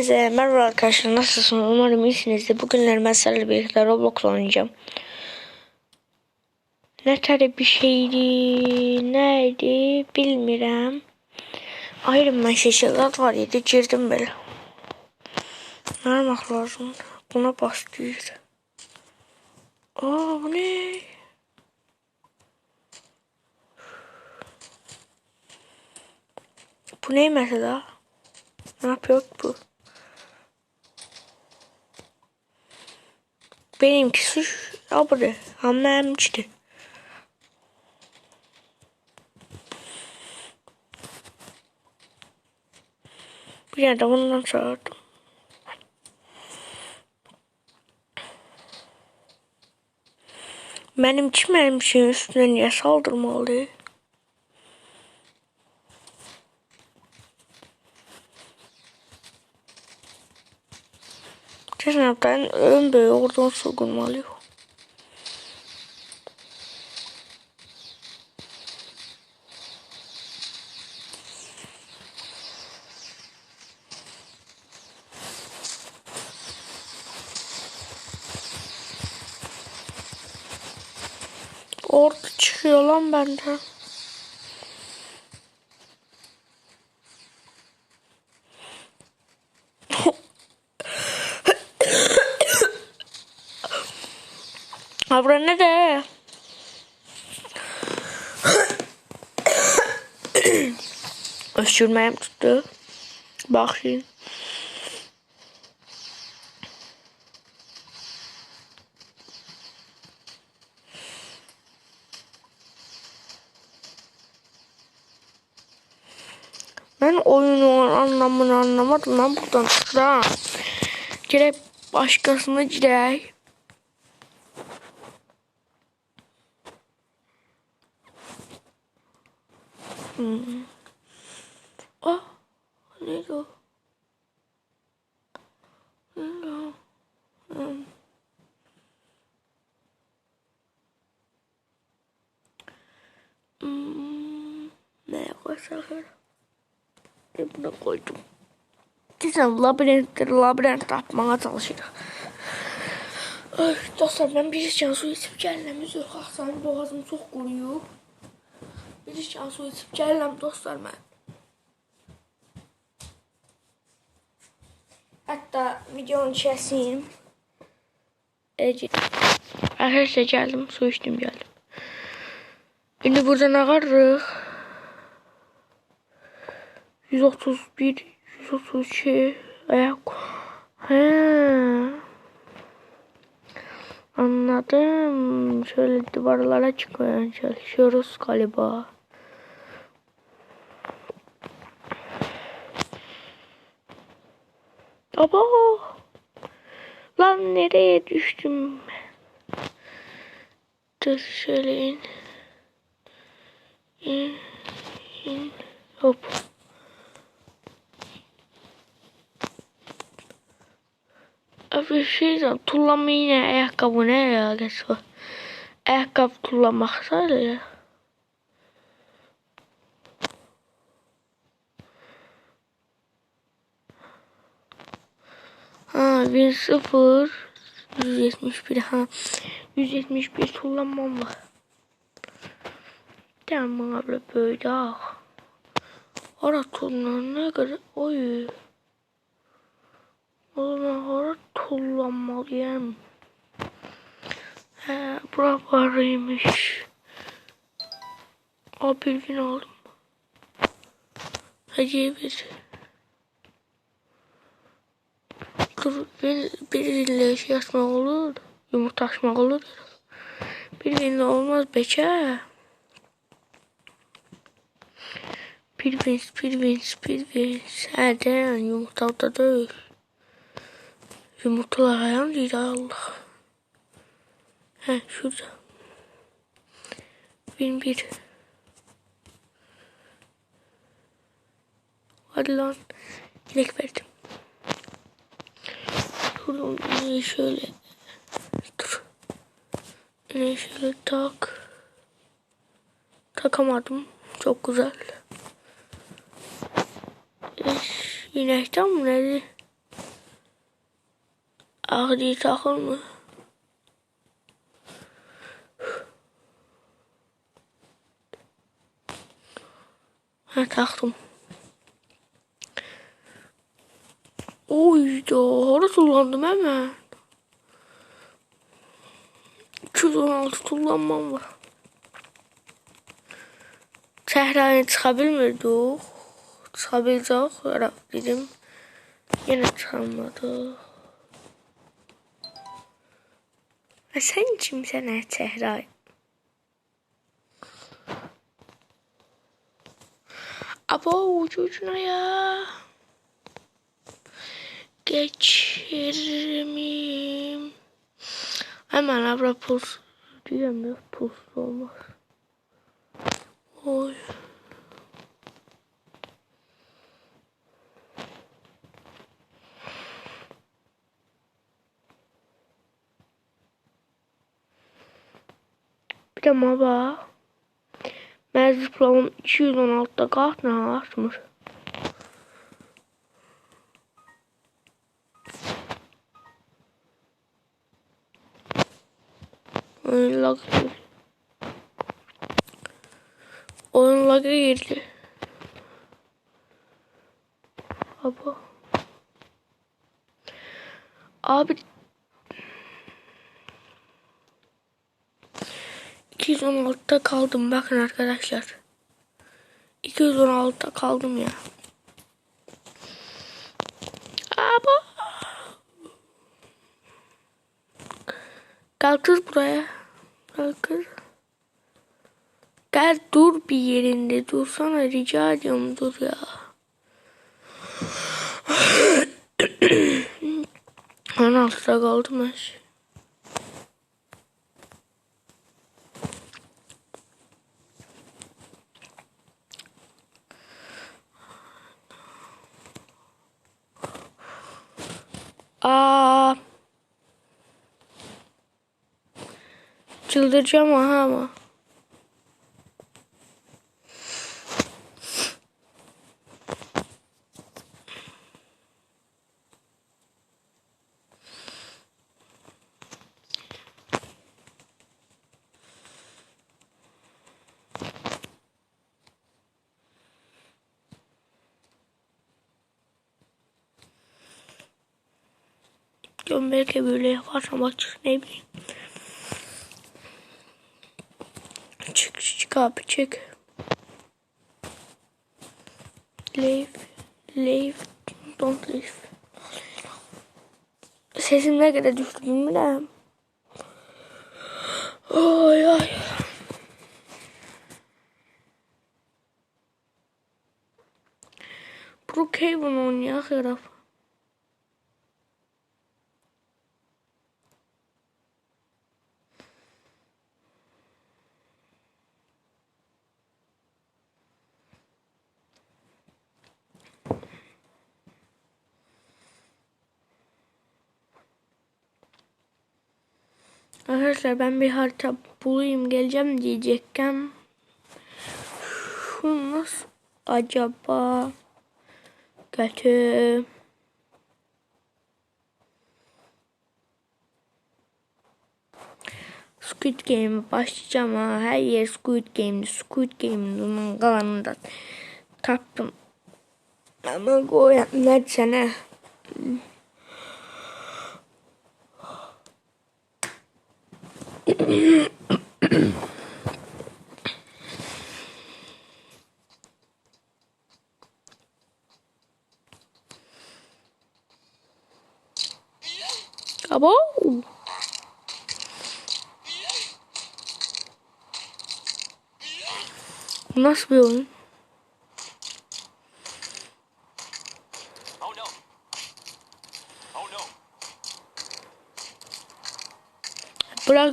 Size merhaba arkadaşlar nasılsınız? Umarım iyisinizdir. Bugünler mesela birlikte Roblox oynayacağım. Ne tane bir şeydi, neydi bilmiyorum. Iron Man şişeler var yedi girdim böyle. Ne yapmak lazım? Buna bas diyor. Aa bu ne? Bu ne mesela? Ne yapıyor bu? Benimkisi. Abone. Hamlemçti. Bir yerde bundan çağırdım. Benim kim benim şeyin üstüne niye saldırmalı? Cenab'dan ön böyle oradan sokulmalıyım. Orada çıkıyor lan benden. Abra ne de? Öksürmem tuttu. Bak şimdi. Ben oyunun anlamını anlamadım. Ben buradan çıkacağım. Gerek başkasına girek. Hmm. Ah, neydi o? Neydi o? Hmm. Hmm. Ne öyle? E, Buna koydum. Dizem labirentleri labirent yapmaya çalışıyor. Ay, dostlar ben bir can su içip gelmemiz yok. Hastanın boğazım çok kuruyor. Bir can su içip gelmem dostlar ben. Hatta videonun içerisindeyim. Evet. Arkadaşlar geldim su içtim geldim. Şimdi buradan akarız. 131 132 ayak. He. Anladım. Şöyle duvarlara çıkmaya çalışıyoruz galiba. Aba. Lan nereye düştüm? Dur şöyle in. İn. in. Hop. Abi şey diyeceğim. Tullanma yine ayakkabı ne ya geçiyor. Ayakkabı tullanmak sadece ya. Ha 1-0 171 ha 171 kullanmam var. Tamam abla böyle ah. Ara ne kadar oy. O zaman ara kullanmalıyım. He bura varıymış. Abi bilgin aldım. Hadi bir. Dur bir, biriyle şey açmak olur. Yumurta açmak olur. Biriyle olmaz beçe. Pirvins, pirvins, pirvins. Hadi yumurta da değil. Yumurtalar ayağım değil Allah. He şurada. Bin bir. Hadi lan. Direkt verdim. Şuradan şöyle. Dur. Şöyle tak. Takamadım. Çok güzel. İnekten mi neydi? Ahri takıl mı? Ha taktım. Oy da hara kullandım hemen. 216 kullanmam var. Səhraya çıxa bilmirdik. Çıxa biləcək. Ara dedim. Və sən kimsən ə Səhra? Abo ucu ucuna ya. Geçirmeyeyim. Hemen abra puls diyemiyor. Puls olmaz. Oy. De baba. Mezun diplomam 216'da kaç ne artmış. Oyun lag girdi. Oyun lag'a girdi. Abi. Abi. 216'da kaldım bakın arkadaşlar. 216'da kaldım ya. Abi. Gel kız buraya. Gel kız. Gel dur bir yerinde dursana rica ediyorum dur ya. On altıda kaldım ben. Aa. Çıldıracağım aha ama. Diyorum belki böyle yaparsam açık ne bileyim. Çık çık abi çık. Leave. Leave. Don't leave. Sesim ne kadar düştü bilmiyorum. Ay ay. Brookhaven oynuyor herif. Arkadaşlar ben bir harita bulayım geleceğim diyecekken Şu nasıl acaba kötü Squid Game başlayacağım ha her yer Squid Game'di Squid Game'in kalanından taktım. Ama o ne sene Abo. Nasıl bir oyun?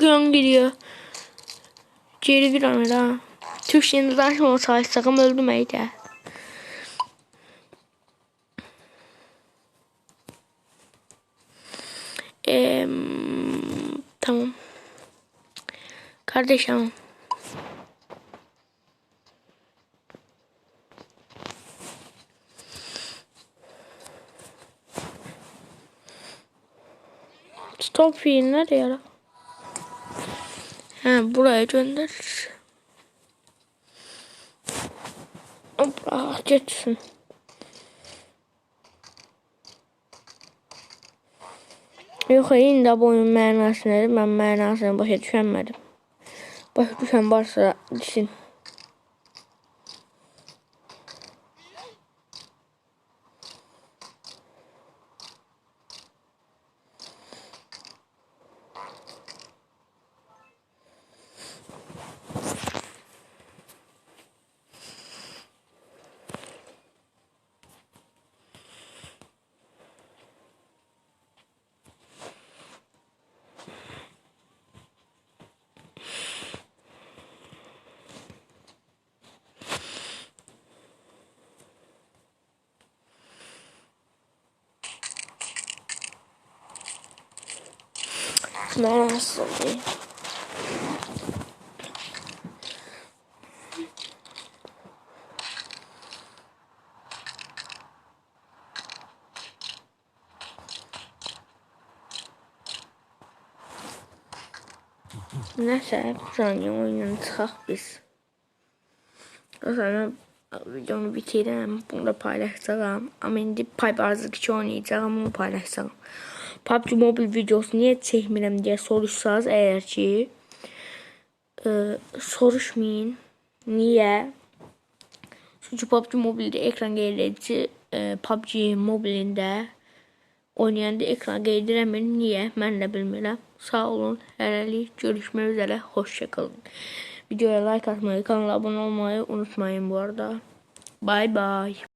Bırakıyorum gidiyor. Geri bir an daha. Türkçe'nin zaten o savaşsakım öldüm eyde. Eee tamam. Kardeşim. Stop nereye yara? He buraya gönder. Bırak geçsin. Yox, indi bu oyun mənası nədir? Mən mənasını başa düşənmədim. Başa düşən varsa desin. Mənası değil. Nəsə, Zanyo oyundan çıxaq biz. O zaman videonu bitirəm. Bunu da paylaşacağım. Ama indi Paybarzıq 2 oynayacağım. Bunu paylaşacağım. PUBG Mobile videosu niyə çəkmirəm deyə soruşsanız əgər ki, e, soruşmayın. Niyə? Çünki PUBG Mobile'də ekran qeyd edici e, PUBG Mobile'ində oynayanda ekran qeyd eləmir. Niyə? Mən də bilmirəm. Sağ olun. Hələlik görüşmək üzrə. Hoşça kalın. Videoya like atmayı, kanala abunə olmayı unutmayın bu arada. Bye bye.